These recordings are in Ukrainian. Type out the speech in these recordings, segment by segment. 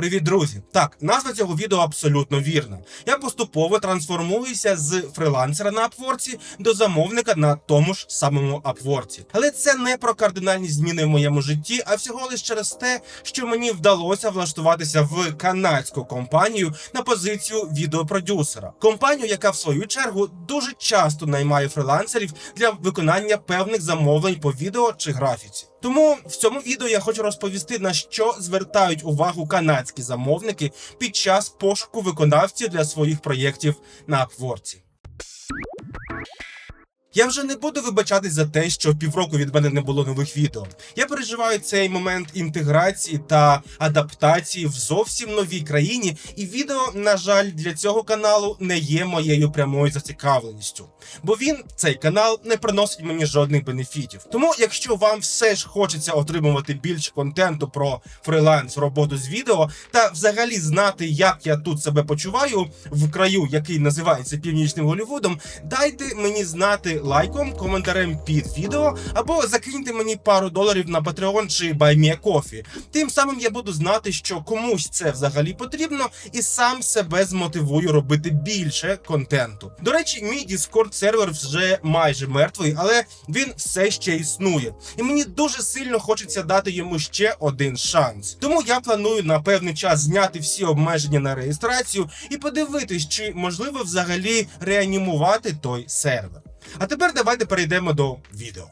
Привіт, друзі! Так, назва цього відео абсолютно вірна. Я поступово трансформуюся з фрилансера на Upwork до замовника на тому ж самому Upwork. Але це не про кардинальні зміни в моєму житті, а всього лише через те, що мені вдалося влаштуватися в канадську компанію на позицію відеопродюсера. Компанію, яка в свою чергу дуже часто наймає фрилансерів для виконання певних замовлень по відео чи графіці. Тому в цьому відео я хочу розповісти на що звертають увагу канадські замовники під час пошуку виконавців для своїх проєктів на Upwork. Я вже не буду вибачатись за те, що півроку від мене не було нових відео. Я переживаю цей момент інтеграції та адаптації в зовсім новій країні, і відео, на жаль, для цього каналу не є моєю прямою зацікавленістю, бо він, цей канал, не приносить мені жодних бенефітів. Тому, якщо вам все ж хочеться отримувати більше контенту про фриланс, роботу з відео та взагалі знати, як я тут себе почуваю в краю, який називається Північним Голівудом, дайте мені знати лайком, коментарем під відео, або закиньте мені пару доларів на Patreon чи BuyMeACoffee. Тим самим я буду знати, що комусь це взагалі потрібно, і сам себе змотивую робити більше контенту. До речі, мій Discord сервер вже майже мертвий, але він все ще існує. І мені дуже сильно хочеться дати йому ще один шанс. Тому я планую на певний час зняти всі обмеження на реєстрацію і подивитись, чи можливо взагалі реанімувати той сервер. А тепер давайте перейдемо до відео.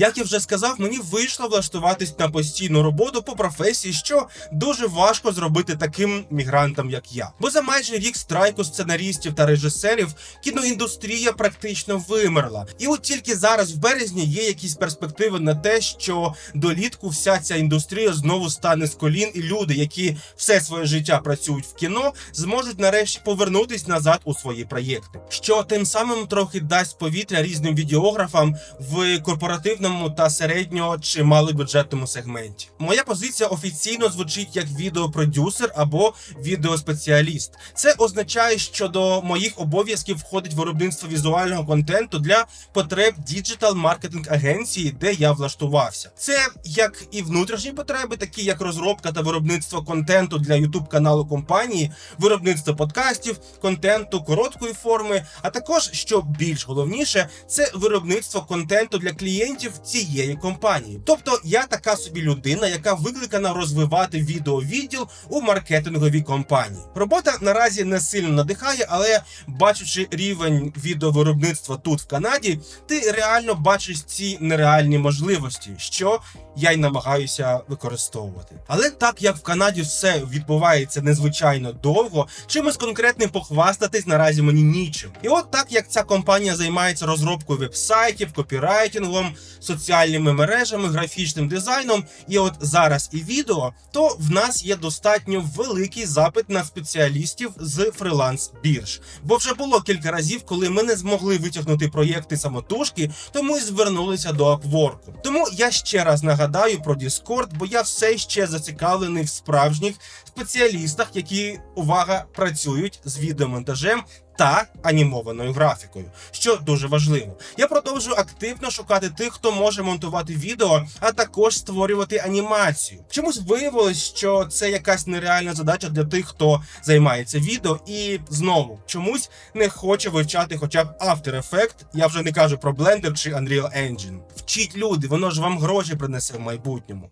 Як я вже сказав, мені вийшло влаштуватись на постійну роботу по професії, що дуже важко зробити таким мігрантам, як я. Бо за майже рік страйку сценарістів та режисерів кіноіндустрія практично вимерла. І от тільки зараз, в березні, є якісь перспективи на те, що долітку вся ця індустрія знову стане з колін, і люди, які все своє життя працюють в кіно, зможуть нарешті повернутись назад у свої проєкти, що тим самим трохи дасть повітря різним відеографам в корпоративному та середньо чи малобюджетному сегменті. Моя позиція офіційно звучить як відеопродюсер або відеоспеціаліст. Це означає, що до моїх обов'язків входить виробництво візуального контенту для потреб діджитал маркетинг агенції, де я влаштувався. Це як і внутрішні потреби, такі як розробка та виробництво контенту для youtube каналу компанії, виробництво подкастів, контенту короткої форми, а також що більш головніше, це виробництво контенту для клієнтів цієї компанії. Тобто я така собі людина, яка викликана розвивати відеовідділ у маркетинговій компанії. Робота наразі не сильно надихає, але бачучи рівень відеовиробництва тут в Канаді, ти реально бачиш ці нереальні можливості, що я й намагаюся використовувати. Але так як в Канаді все відбувається незвичайно довго, чимось конкретним похвастатись наразі мені нічим. І от так як ця компанія займається розробкою вебсайтів, копірайтингом, соціальними мережами, графічним дизайном, і от зараз і відео, то в нас є достатньо великий запит на спеціалістів з фриланс бірж. Бо вже було кілька разів, коли ми не змогли витягнути проєкти самотужки, тому й звернулися до Upwork. Тому я ще раз нагадаю про Discord, бо я все ще зацікавлений в справжніх спеціалістах, які увага працюють з відеомонтажем та анімованою графікою, що дуже важливо. Я продовжую активно шукати тих, хто може монтувати відео, а також створювати анімацію. Чомусь виявилось, що це якась нереальна задача для тих, хто займається відео, і знову чомусь не хоче вивчати хоча б After Effects, Я вже не кажу про Blender чи Unreal Engine. Вчіть люди, воно ж вам гроші принесе в майбутньому.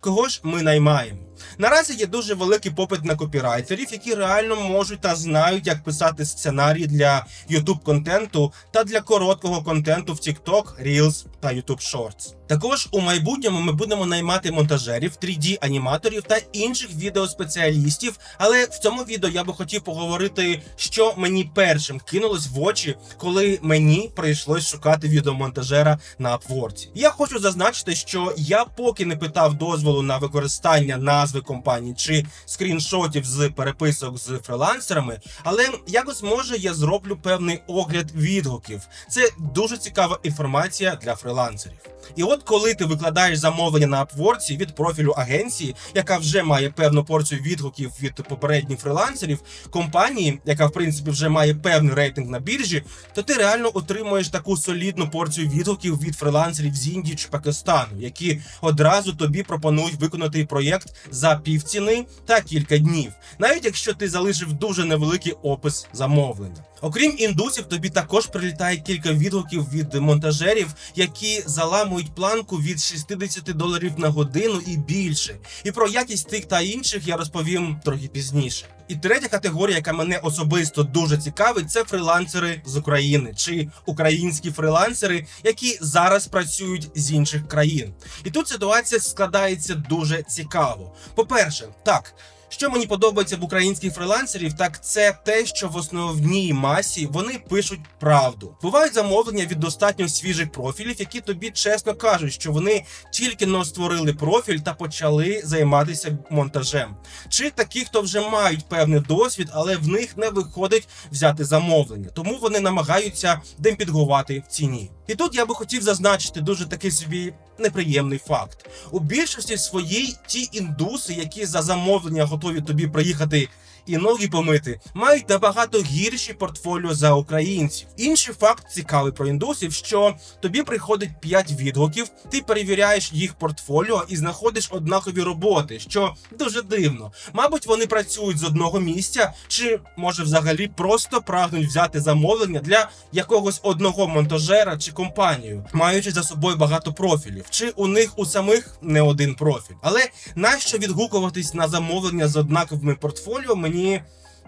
Кого ж ми наймаємо? Наразі є дуже великий попит на копірайтерів, які реально можуть та знають, як писати сценарії для YouTube контенту та для короткого контенту в TikTok, Reels та YouTube Shorts. Також у майбутньому ми будемо наймати монтажерів, 3D-аніматорів та інших відеоспеціалістів. Але в цьому відео я би хотів поговорити, що мені першим кинулось в очі, коли мені прийшлось шукати відеомонтажера на Upwork. Я хочу зазначити, що я поки не питав дозволу на використання назв назви компанії чи скріншотів з переписок з фрилансерами, але якось може я зроблю певний огляд відгуків. Це дуже цікава інформація для фрилансерів. І от коли ти викладаєш замовлення на Upwork від профілю агенції, яка вже має певну порцію відгуків від попередніх фрилансерів, компанії, яка в принципі вже має певний рейтинг на біржі, то ти реально отримуєш таку солідну порцію відгуків від фрилансерів з Індії чи Пакистану, які одразу тобі пропонують виконати проєкт за півціни та кілька днів, навіть якщо ти залишив дуже невеликий опис замовлення. Окрім індусів, тобі також прилітає кілька відгуків від монтажерів, які заламують планку від 60 доларів на годину і більше. І про якість тих та інших я розповім трохи пізніше. І третя категорія, яка мене особисто дуже цікавить, це фрилансери з України чи українські фрилансери, які зараз працюють з інших країн. І тут ситуація складається дуже цікаво. По-перше, так. Що мені подобається в українських фрилансерів, так це те, що в основній масі вони пишуть правду. Бувають замовлення від достатньо свіжих профілів, які тобі чесно кажуть, що вони тільки но створили профіль та почали займатися монтажем. Чи такі, хто вже мають певний досвід, але в них не виходить взяти замовлення, тому вони намагаються демпінгувати в ціні. І тут я би хотів зазначити дуже такий собі неприємний факт. У більшості своїй ті індуси, які за замовлення готові тобі приїхати і ноги помити, мають набагато гірші портфоліо за українців. Інший факт цікавий про індусів, що тобі приходить 5 відгуків, ти перевіряєш їх портфоліо і знаходиш однакові роботи, що дуже дивно. Мабуть, вони працюють з одного місця, чи може взагалі просто прагнуть взяти замовлення для якогось одного монтажера чи компанію, маючи за собою багато профілів, чи у них у самих не один профіль. Але нащо відгукуватись на замовлення з однаковими портфоліо, мені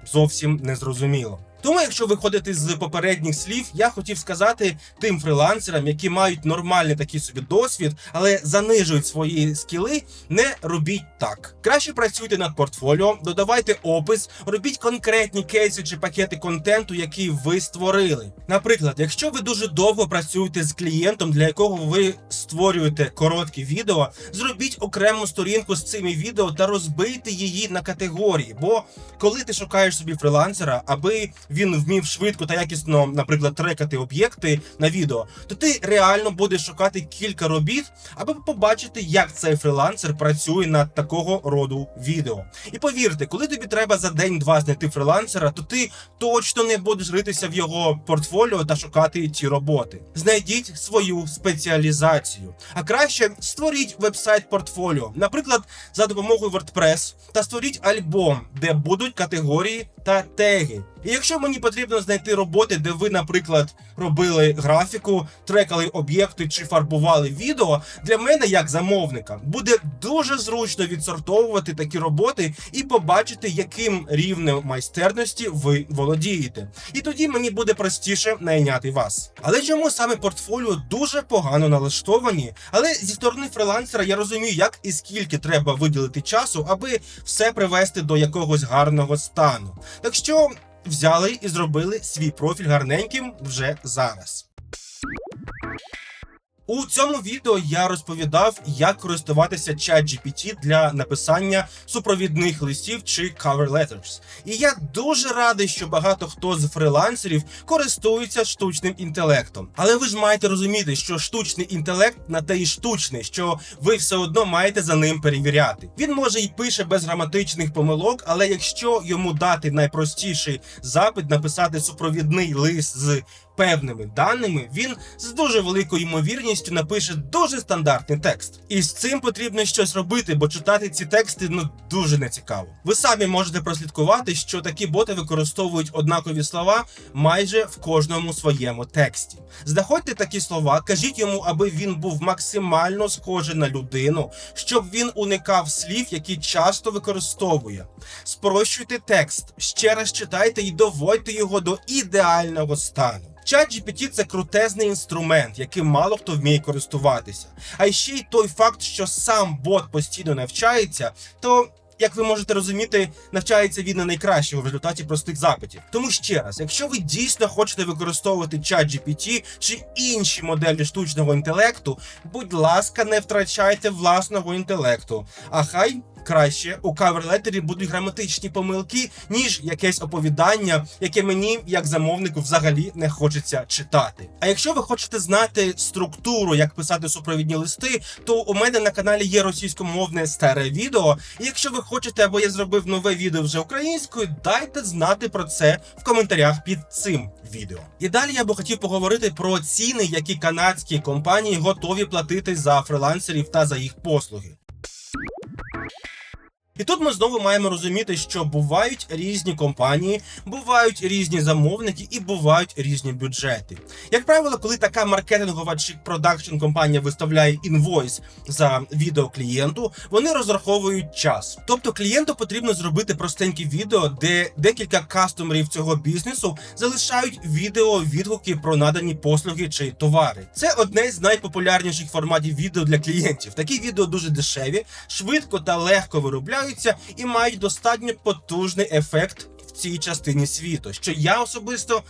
зовсім не зрозуміло. Тому, якщо виходити з попередніх слів, я хотів сказати тим фрилансерам, які мають нормальний такий собі досвід, але занижують свої скіли, не робіть так. Краще працюйте над портфоліо, додавайте опис, робіть конкретні кейси чи пакети контенту, які ви створили. Наприклад, якщо ви дуже довго працюєте з клієнтом, для якого ви створюєте короткі відео, зробіть окрему сторінку з цими відео та розбийте її на категорії. Бо коли ти шукаєш собі фрилансера, аби він вмів швидко та якісно, наприклад, трекати об'єкти на відео, то ти реально будеш шукати кілька робіт, аби побачити, як цей фрилансер працює над такого роду відео. І повірте, коли тобі треба за день-два знайти фрилансера, то ти точно не будеш ритися в його портфоліо та шукати ті роботи. Знайдіть свою спеціалізацію, а краще створіть вебсайт портфоліо, наприклад, за допомогою WordPress, та створіть альбом, де будуть категорії та теги. І якщо мені потрібно знайти роботи, де ви, наприклад, робили графіку, трекали об'єкти чи фарбували відео, для мене, як замовника, буде дуже зручно відсортовувати такі роботи і побачити, яким рівнем майстерності ви володієте. І тоді мені буде простіше найняти вас. Але чому саме портфоліо дуже погано налаштовані? Але зі сторони фрилансера я розумію, як і скільки треба виділити часу, аби все привести до якогось гарного стану. Так що взяли і зробили свій профіль гарненьким вже зараз. У цьому відео я розповідав, як користуватися ChatGPT для написання супровідних листів чи cover letters. І я дуже радий, що багато хто з фрилансерів користується штучним інтелектом. Але ви ж маєте розуміти, що штучний інтелект на те і штучний, що ви все одно маєте за ним перевіряти. Він може й пише без граматичних помилок, але якщо йому дати найпростіший запит, написати супровідний лист з певними даними, він з дуже великою ймовірністю напише дуже стандартний текст. І з цим потрібно щось робити, бо читати ці тексти ну дуже нецікаво. Ви самі можете прослідкувати, що такі боти використовують однакові слова майже в кожному своєму тексті. Знаходьте такі слова, кажіть йому, аби він був максимально схожий на людину, щоб він уникав слів, які часто використовує. Спрощуйте текст, ще раз читайте і доводьте його до ідеального стану. ChatGPT – це крутезний інструмент, яким мало хто вміє користуватися. А ще й той факт, що сам бот постійно навчається, то. Як ви можете розуміти, навчається він не найкращого в результаті простих запитів. Тому ще раз, якщо ви дійсно хочете використовувати ChatGPT чи інші моделі штучного інтелекту, будь ласка, не втрачайте власного інтелекту. А хай краще у каверлетері будуть граматичні помилки, ніж якесь оповідання, яке мені, як замовнику, взагалі не хочеться читати. А якщо ви хочете знати структуру, як писати супровідні листи, то у мене на каналі є російськомовне старе відео. І якщо ви хочете, або я зробив нове відео вже українською, дайте знати про це в коментарях під цим відео. І далі я би хотів поговорити про ціни, які канадські компанії готові платити за фрилансерів та за їх послуги. you І тут ми знову маємо розуміти, що бувають різні компанії, бувають різні замовники і бувають різні бюджети. Як правило, коли така маркетингова чи продакшн компанія виставляє інвойс за відео клієнту, вони розраховують час. Тобто клієнту потрібно зробити простеньке відео, де декілька кастомерів цього бізнесу залишають відео відгуки про надані послуги чи товари. Це одне з найпопулярніших форматів відео для клієнтів. Такі відео дуже дешеві, швидко та легко виробляються і мають достатньо потужний ефект в цій частині світу, що я особисто.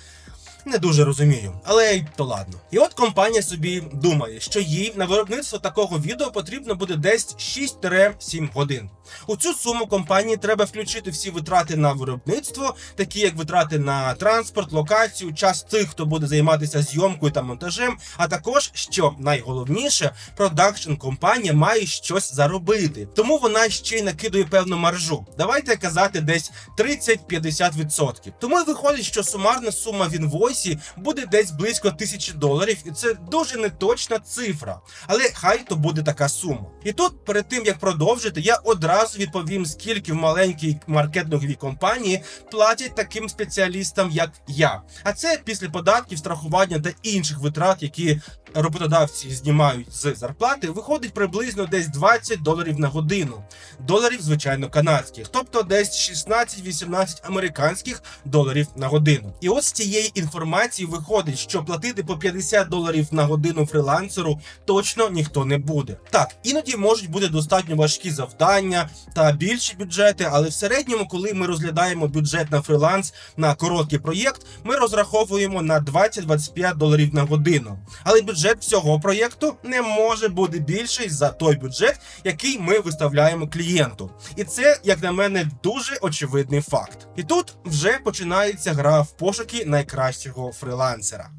Не дуже розумію, але й то ладно. І от компанія собі думає, що їй на виробництво такого відео потрібно буде десь 6-7 годин. У цю суму компанії треба включити всі витрати на виробництво, такі як витрати на транспорт, локацію, час тих, хто буде займатися зйомкою та монтажем. А також, що найголовніше, продакшн компанія має щось заробити, тому вона ще й накидує певну маржу. Давайте казати десь 30-50%. Тому виходить, що сумарна сума в інвойсі буде десь близько тисячі доларів, і це дуже неточна цифра. Але хай то буде така сума. І тут, перед тим як продовжити, я одразу відповім, скільки в маленькій маркетинговій компанії платять таким спеціалістам, як я. А це після податків, страхування та інших витрат, які роботодавці знімають з зарплати, виходить приблизно десь 20 доларів на годину. Доларів, звичайно, канадських, тобто десь 16-18 американських доларів на годину. І от з цієї інформації виходить, що платити по 50 доларів на годину фрилансеру точно ніхто не буде. Так, іноді можуть бути достатньо важкі завдання та більші бюджети, але в середньому, коли ми розглядаємо бюджет на фриланс на короткий проєкт, ми розраховуємо на 20-25 доларів на годину. Але бюджет всього проєкту не може бути більший за той бюджет, який ми виставляємо клієнту. І це, як на мене, дуже очевидний факт. І тут вже починається гра в пошуки найкращого фрилансера.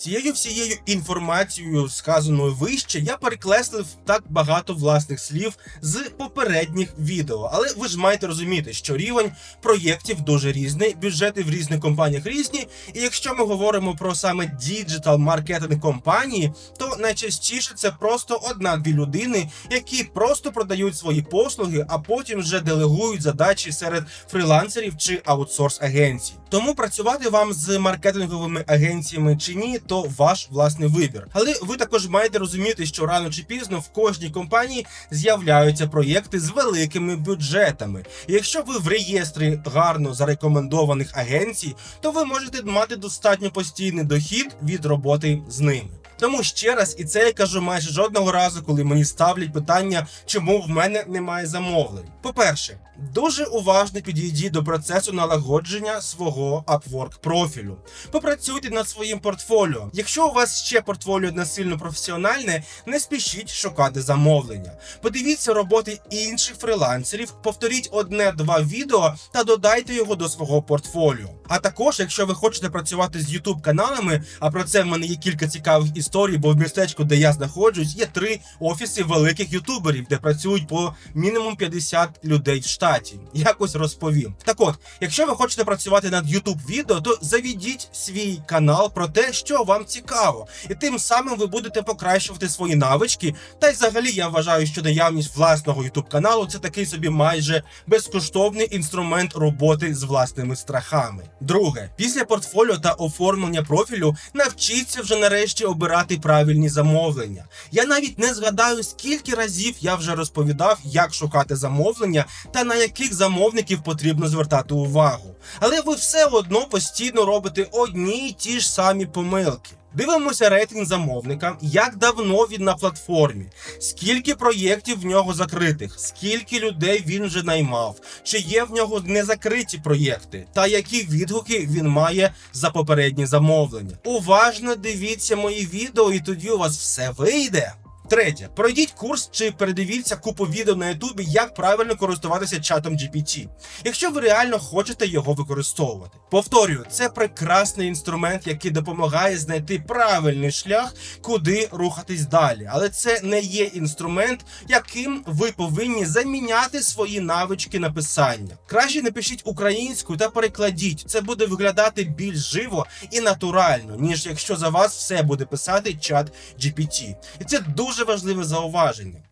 Цією всією інформацією, сказаною вище, я перекреслив так багато власних слів з попередніх відео. Але ви ж маєте розуміти, що рівень проєктів дуже різний, бюджети в різних компаніях різні. І якщо ми говоримо про саме діджитал маркетинг компанії, то найчастіше це просто одна-дві людини, які просто продають свої послуги, а потім вже делегують задачі серед фрилансерів чи аутсорс агенцій. Тому працювати вам з маркетинговими агенціями чи ні, то ваш власний вибір. Але ви також маєте розуміти, що рано чи пізно в кожній компанії з'являються проєкти з великими бюджетами. Якщо ви в реєстрі гарно зарекомендованих агенцій, то ви можете мати достатньо постійний дохід від роботи з ними. Тому ще раз, і це я кажу майже жодного разу, коли мені ставлять питання, чому в мене немає замовлень. По-перше, дуже уважно підійдіть до процесу налагодження свого Upwork профілю. Попрацюйте над своїм портфоліо. Якщо у вас ще портфоліо не сильно професіональне, не спішіть шукати замовлення. Подивіться роботи інших фрилансерів, повторіть одне-два відео та додайте його до свого портфоліо. А також, якщо ви хочете працювати з YouTube каналами, а про це в мене є кілька цікавих історій, бо в містечку, де я знаходжусь, є три офіси великих ютуберів, де працюють по мінімум 50 людей в штаті. Якось розповім. Так от, якщо ви хочете працювати над YouTube відео, то завідіть свій канал про те, що вам цікаво, і тим самим ви будете покращувати свої навички. Та й взагалі я вважаю, що наявність власного YouTube каналу це такий собі майже безкоштовний інструмент роботи з власними страхами. Друге, після портфоліо та оформлення профілю навчіться вже нарешті обирати правильні замовлення. Я навіть не згадаю, скільки разів я вже розповідав, як шукати замовлення та на яких замовників потрібно звертати увагу. Але ви все одно постійно робите одні й ті ж самі помилки. Дивимося рейтинг замовника, як давно він на платформі, скільки проєктів в нього закритих, скільки людей він вже наймав, чи є в нього незакриті проєкти, та які відгуки він має за попередні замовлення. Уважно дивіться мої відео, і тоді у вас все вийде. Третє, пройдіть курс чи передивіться купу відео на Ютубі, як правильно користуватися чатом GPT, якщо ви реально хочете його використовувати. Повторюю, це прекрасний інструмент, який допомагає знайти правильний шлях, куди рухатись далі. Але це не є інструмент, яким ви повинні заміняти свої навички написання. Краще напишіть українською та перекладіть. Це буде виглядати більш живо і натурально, ніж якщо за вас все буде писати чат GPT. І це дуже важливе зауваження.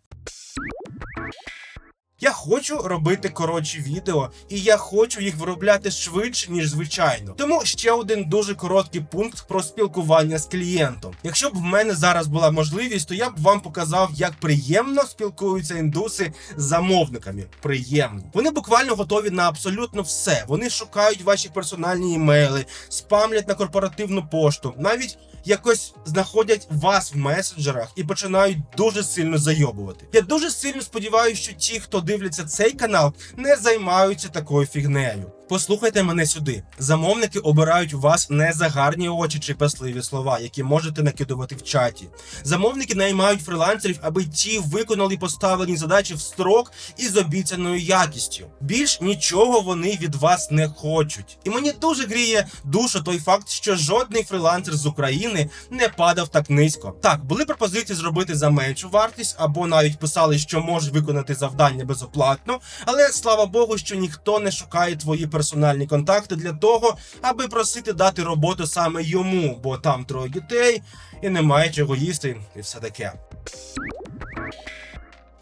Я хочу робити коротші відео, і я хочу їх виробляти швидше, ніж звичайно. Тому ще один дуже короткий пункт про спілкування з клієнтом. Якщо б в мене зараз була можливість, то я б вам показав, як приємно спілкуються індуси з замовниками. Приємно. Вони буквально готові на абсолютно все. Вони шукають ваші персональні імейли, спамлять на корпоративну пошту, навіть якось знаходять вас в месенджерах і починають дуже сильно зайобувати. Я дуже сильно сподіваюся, що ті, хто дивляться цей канал, не займаються такою фігнею. Послухайте мене сюди. Замовники обирають вас не за гарні очі чи пасливі слова, які можете накидувати в чаті. Замовники наймають фрилансерів, аби ті виконали поставлені задачі в строк і з обіцяною якістю. Більш нічого вони від вас не хочуть. І мені дуже гріє душу той факт, що жодний фрилансер з України не падав так низько. Так, були пропозиції зробити за меншу вартість, або навіть писали, що можуть виконати завдання безоплатно, але слава Богу, що ніхто не шукає твої персональні контакти для того, аби просити дати роботу саме йому, бо там троє дітей і немає чого їсти, і все таке.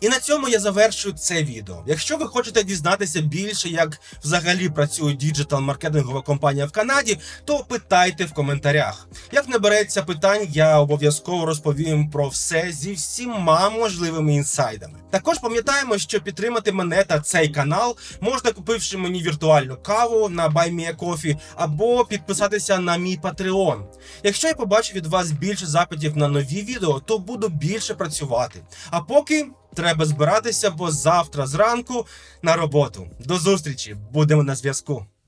І на цьому я завершую це відео. Якщо ви хочете дізнатися більше, як взагалі працює діджитал-маркетингова компанія в Канаді, то питайте в коментарях. Як набереться питань, я обов'язково розповім про все зі всіма можливими інсайдами. Також пам'ятаємо, що підтримати мене та цей канал можна купивши мені віртуальну каву на BuyMeACoffee або підписатися на мій Patreon. Якщо я побачу від вас більше запитів на нові відео, то буду більше працювати. А поки. Треба збиратися, бо завтра зранку на роботу. До зустрічі, будемо на зв'язку.